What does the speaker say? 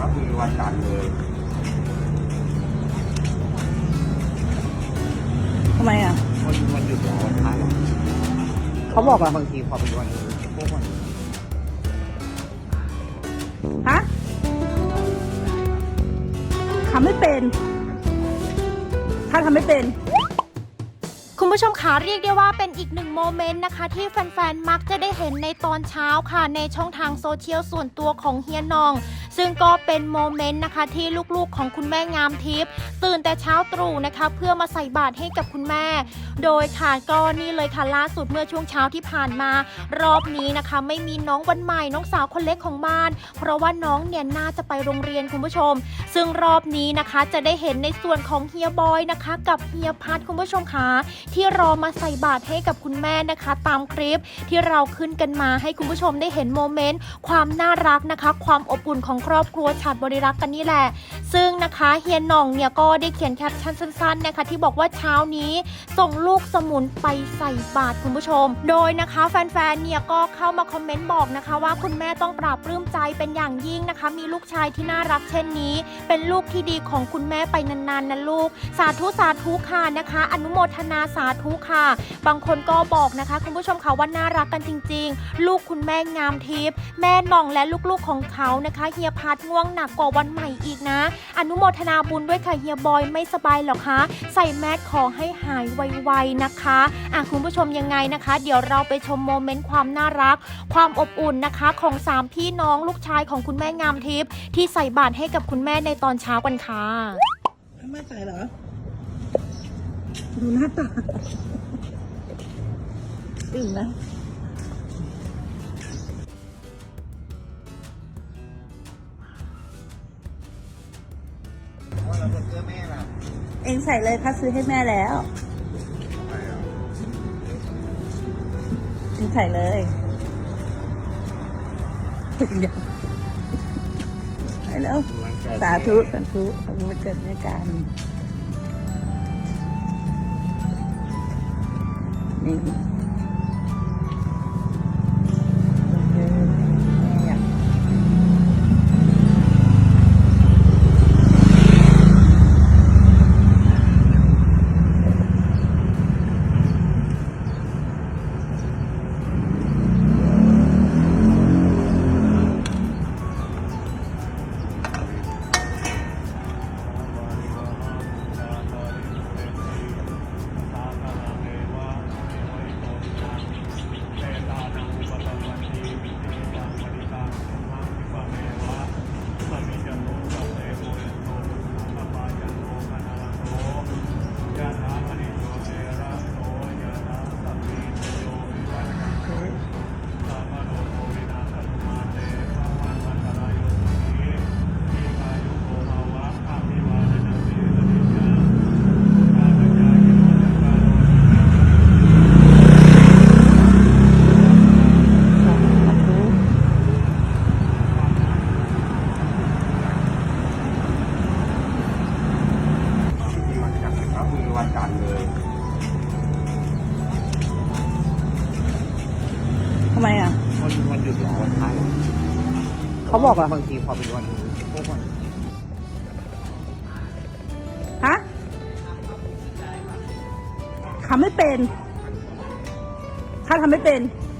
ก็คือวันจันทร์เลยทำไมอะ วันวันหยุดของวันพระเขาบอกอะบางทีพอเป็นวันพวกวันฮะทำไม่เป็น ถ้าทำไม่เป็น คุณผู้ชมคะเรียกได้ว่าเป็นอีกหนึ่งโมเมนต์นะคะ ที่แฟนๆ มักจะได้เห็นในตอนเช้าค่ะ ในช่องทางโซเชียลส่วนตัวของเฮียนอง ซึ่งก็เป็นโมเมนต์นะคะที่ลูกๆของคุณแม่งามทิพย์ตื่นแต่เช้าตรู่นะคะเพื่อมาใส่บาตรให้กับคุณแม่ โดยค่ะก็นี่เลยค่ะล่าสุดเมื่อช่วงเช้าที่ผ่านมา รอบนี้นะคะ ไม่มีน้องวันใหม่น้องสาวคนเล็กของบ้าน เพราะว่าน้องเนี่ยน่าจะไปโรงเรียนคุณผู้ชม ซึ่งรอบนี้นะคะจะได้เห็นในส่วนของเฮียบอยนะคะ กับเฮียพัทคุณผู้ชมคะที่รอมาใส่บาตรให้กับคุณแม่นะคะ ตามคลิปที่เราขึ้นกันมาให้คุณผู้ชมได้เห็นโมเมนต์ความน่ารักนะคะ ความอบอุ่นของครอบครัวชาติบริรักษ์กันนี่แหละ ซึ่งนะคะเฮียหน่องเนี่ยก็ได้เขียนแคปชั่นสั้นๆนะคะที่บอกว่าเช้านี้ส่งลูกสมุนไปใส่บาตรคุณผู้ชม โดยนะคะแฟนๆเนี่ยก็ เข้ามาคอมเมนต์บอกนะคะว่าคุณแม่ต้องปราบปลื้มใจเป็นอย่างยิ่งนะคะ มีลูกชายที่น่ารักเช่นนี้ เป็นลูกที่ดีของคุณแม่ไปนานๆนะลูก สาธุสาธุค่ะนะคะ อนุโมทนาสาธุค่ะ บางคนก็บอกนะคะ คุณผู้ชมค่ะว่าน่ารักกันจริง ๆ ลูกคุณแม่งามทิพย์แม่น่องและลูกๆของเขานะคะเฮียพัดง่วงหนักกว่าวันใหม่อีกนะ อนุโมทนาบุญด้วยค่ะเฮียบอยไม่สบายหรอคะใส่แมสขอให้หายไวๆนะคะอะคุณผู้ชมยังไงนะคะ เดี๋ยวเราไปชมโมเมนต์ความน่ารักความอบอุ่นนะคะของสามพี่น้องลูกชายของคุณแม่งามทิพย์ที่ใส่บาตรให้กับคุณแม่ในตอนเช้ากันค่ะไม่ใส่เหรอ ดูหน้าตาตื่นนะเอแม่ล่ะเองใส่เลยพัดซื้อให้แม่แล้วเองใส่เลย ใส่แล้ววันเกิดสาธุสาธุขอบคุณเกิดในกันนี่ำไมอะ วันวันหยุดของวันพระเขาบอกอะบางทีพอเป็นวันพวกวันฮะทำไม่เป็น ถ้าทำไม่เป็น